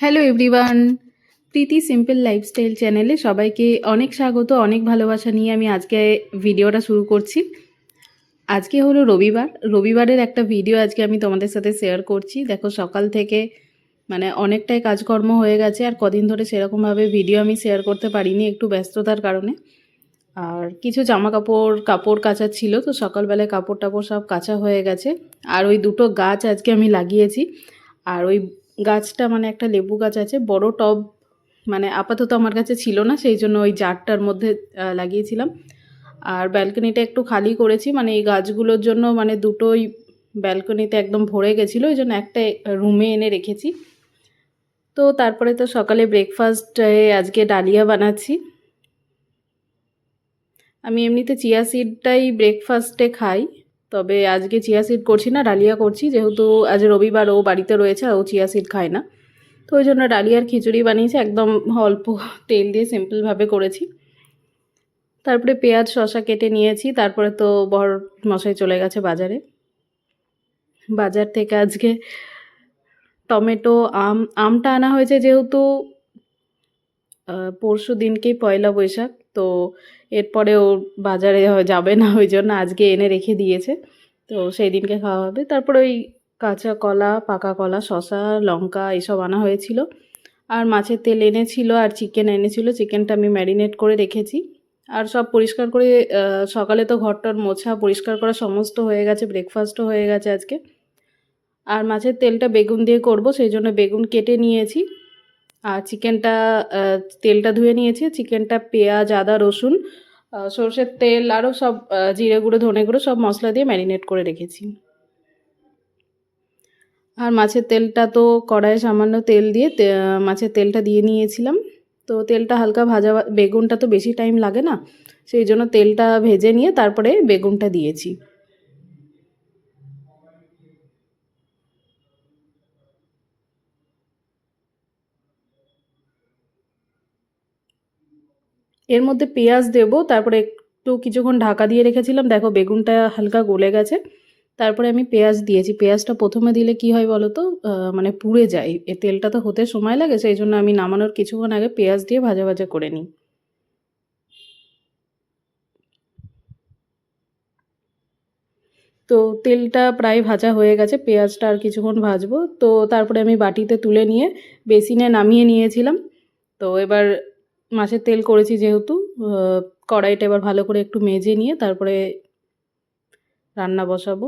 Hello everyone Preeti simple lifestyle চ্যানেলে সবাইকে অনেক স্বাগত, অনেক ভালোবাসা নিয়ে আমি আজকে ভিডিওটা শুরু করছি। আজকে হলো রবিবার। রবিবারের একটা ভিডিও আজকে আমি তোমাদের সাথে শেয়ার করছি। দেখো, সকাল থেকে মানে অনেকটাই কাজকর্ম হয়ে গেছে, আর কদিন ধরে সেরকমভাবে ভিডিও আমি শেয়ার করতে পারিনি একটু ব্যস্ততার কারণে। আর কিছু জামা কাপড় কাপড় কাচা ছিল, তো সকালবেলায় কাপড় টাপড় সব কাচা হয়ে গেছে। আর ওই দুটো গাছ আজকে আমি লাগিয়েছি। আর ওই গাছটা মানে একটা লেবু গাছ আছে, বড় টব মানে আপাতত আমার কাছে ছিল না, সেই জন্য ওই জারটার মধ্যে লাগিয়েছিলাম। আর ব্যালকনিটা একটু খালি করেছি মানে এই গাছগুলোর জন্য মানে দুটোই ব্যালকনিতে একদম ভরে গেছিল ওই জন্য একটা রুমে এনে রেখেছি। তো তারপরে তো সকালে ব্রেকফাস্টে আজকে ডালিয়া বানাচ্ছি। আমি এমনিতে চিয়া সিডটাই ব্রেকফাস্টে খাই। তবে আজকে চিয়া সিড করছি না, ডালিয়া করছি। যেহেতু আজ রবিবার ও বাড়িতে রয়েছে, ও চিয়া সিড খায় না। তো ওই জন্য ডালিয়ার খিচুড়ি বানিয়েছি, একদম অল্প তেল দিয়ে সিম্পলভাবে করেছি। তারপরে পেঁয়াজ শসা কেটে নিয়েছি, তারপরে তো বর মশাই চলে গেছে বাজারে। বাজার থেকে আজকে টমেটো, আম, আমটা আনা হয়েছে যেহেতু পরশু দিনকেই পয়লা বৈশাখ। তো এরপরে ও বাজারে যাবে না, ওই জন্য আজকে এনে রেখে দিয়েছে। তো সেই দিনকে খাওয়া হবে। তারপর ওই কাঁচা কলা, পাকা কলা, শসা, লঙ্কা এসব আনা হয়েছিল। আর মাছের তেল এনেছিল আর চিকেন এনেছিল। চিকেনটা আমি ম্যারিনেট করে রেখেছি। আর সব পরিষ্কার করে সকালে তো ঘরটর মোছা পরিষ্কার করা সমস্ত হয়ে গেছে ব্রেকফাস্টও হয়ে গেছে আজকে। আর মাছের তেলটা বেগুন দিয়ে করব, সেই জন্য বেগুন কেটে নিয়েছি। আর চিকেনটা তেলটা ধুয়ে নিয়েছি। চিকেনটা, পেঁয়াজ, আদা, রসুন সর্ষের তেল আরও সব জিরে গুঁড়ো, ধনে গুঁড়ো সব মশলা দিয়ে ম্যারিনেট করে রেখেছি। আর মাছের তেলটা তো কড়াইয়ে সামান্য তেল দিয়ে মাছের তেলটা দিয়ে নিয়েছিলাম। তো তেলটা হালকা ভাজা, বেগুনটা তো বেশি টাইম লাগে না। সেই জন্য তেলটা ভেজে নিয়ে তারপরে বেগুনটা দিয়েছি। এর মধ্যে পেঁয়াজ দেবো, তারপরে একটু কিছুক্ষণ ঢাকা দিয়ে রেখেছিলাম। দেখো, বেগুনটা হালকা গলে গেছে। তারপরে আমি পেঁয়াজ দিয়েছি। পেঁয়াজটা প্রথমে দিলে কি হয় বলো তো? মানে পুড়ে যায়। এ তেলটা তো হতে সময় লাগে, সেই জন্য আমি নামানোর কিছুক্ষণ আগে পেঁয়াজ দিয়ে ভাজা ভাজা করে নিই। তো তেলটা প্রায় ভাজা হয়ে গেছে। পেঁয়াজটা আর কিছুক্ষণ ভাজবো। তো তারপরে আমি বাটিতে তুলে নিয়ে বেসিনে নামিয়ে নিয়েছিলাম। তো এবার মাছের তেল করেছি যেহেতু কড়াইটা এবার ভালো করে একটু মেজে নিয়ে তারপরে রান্না বসাবো।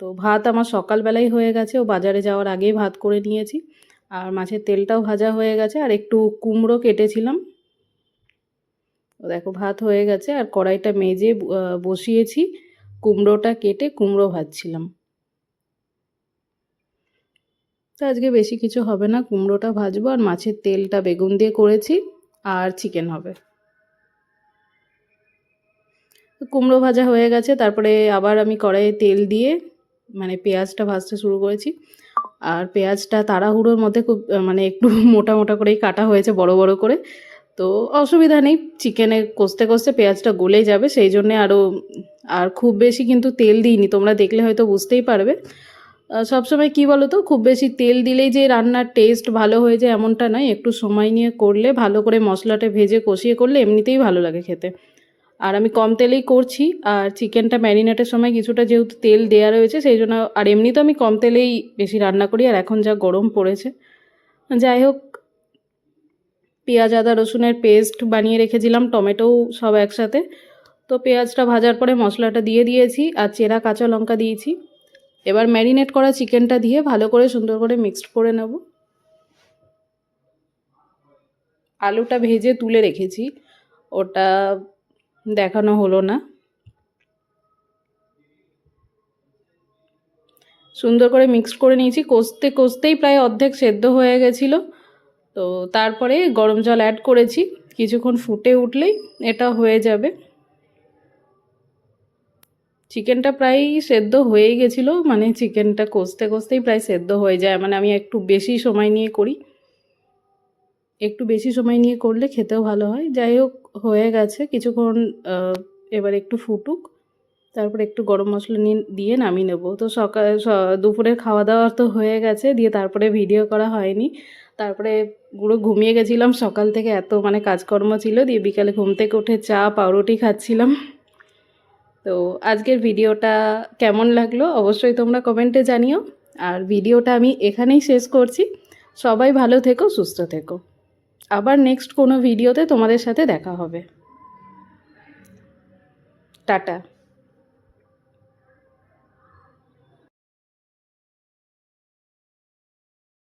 তো ভাত আমার সকালবেলাই হয়ে গেছে, ও বাজারে যাওয়ার আগেই ভাত করে নিয়েছি। আর মাছের তেলটাও ভাজা হয়ে গেছে, আর একটু কুমড়ো কেটেছিলাম। দেখো ভাত হয়ে গেছে, আর কড়াইটা মেজে বসিয়েছি। কুমড়োটা কেটে কুমড়ো ভাজছিলাম। তো আজকে বেশি কিছু হবে না, কুমড়োটা ভাজবো আর মাছের তেলটা বেগুন দিয়ে করেছি। আর চিকেন হবে। কুমড়ো ভাজা হয়ে গেছে, তারপরে আবার আমি কড়াইয়ে তেল দিয়ে মানে পেঁয়াজটা ভাজতে শুরু করেছি। আর পেঁয়াজটা তাড়াহুড়োর মধ্যে খুব মানে একটু মোটা মোটা করেই কাটা হয়েছে, বড় বড় করে। তো অসুবিধা নেই চিকেনে কষতে কষতে পেঁয়াজটা গলে যাবে, সেই জন্যে আরও আর খুব বেশি কিন্তু তেল দিইনি, তোমরা দেখলে হয়তো বুঝতেই পারবে। সবসময় কী বলো তো খুব বেশি তেল দিলেই যে রান্নার টেস্ট ভালো হয়ে যায় এমনটা নয়। একটু সময় নিয়ে করলে, ভালো করে মশলাটা ভেজে কষিয়ে করলে এমনিতেই ভালো লাগে খেতে। আর আমি কম তেলেই করছি, আর চিকেনটা ম্যারিনেটের সময় কিছুটা যেহেতু তেল দেওয়া রয়েছে, সেই জন্য আর এমনি তো আমি কম তেলেই বেশি রান্না করি, আর এখন যা গরম পড়েছে। যাই হোক, পেঁয়াজ, আদা, রসুনের পেস্ট বানিয়ে রেখেছিলাম টমেটোও সব একসাথে। তো পেঁয়াজটা ভাজার পরে মশলাটা দিয়ে দিয়েছি, আর চেরা কাঁচা লঙ্কা দিয়েছি। এবার ম্যারিনেট করা চিকেনটা দিয়ে ভালো করে সুন্দর করে মিক্সড করে নেব। আলুটা ভেজে তুলে রেখেছি, ওটা দেখানো হলো না। সুন্দর করে মিক্সড করে নিয়েছি, কষতে কষতেই প্রায় অর্ধেক সেদ্ধ হয়ে গেছিল। তো তারপরে গরম জল অ্যাড করেছি, কিছুক্ষণ ফুটে উঠলেই এটা হয়ে যাবে। চিকেনটা প্রায় সেদ্ধ হয়েই গেছিল মানে চিকেনটা কষতে কষতেই প্রায় সেদ্ধ হয়ে যায়। মানে আমি একটু বেশি সময় নিয়ে করি। একটু বেশি সময় নিয়ে করলে খেতেও ভালো হয়। যাই হোক, হয়ে গেছে। কিছুক্ষণ এবার একটু ফুটুক। তারপর একটু গরম মশলা নিয়ে, দিয়ে নামিয়ে নেব। তো সকাল দুপুরের খাওয়া দাওয়া তো হয়ে গেছে। দিয়ে তারপরে ভিডিও করা হয়নি। তারপরে পুরো ঘুমিয়ে গেছিলাম। সকাল থেকে এত মানে কাজকর্ম ছিল। দিয়ে বিকালে ঘুম থেকে উঠে চা, পাউরুটি খাচ্ছিলাম। তো আজকের ভিডিওটা কেমন লাগল অবশ্যই তোমরা কমেন্টে জানিও। আর ভিডিওটা আমি এখানেই শেষ করছি। সবাই ভালো থেকো, সুস্থ থেকো। আবার নেক্সট কোনো ভিডিওতে তোমাদের সাথে দেখা হবে। টাটা।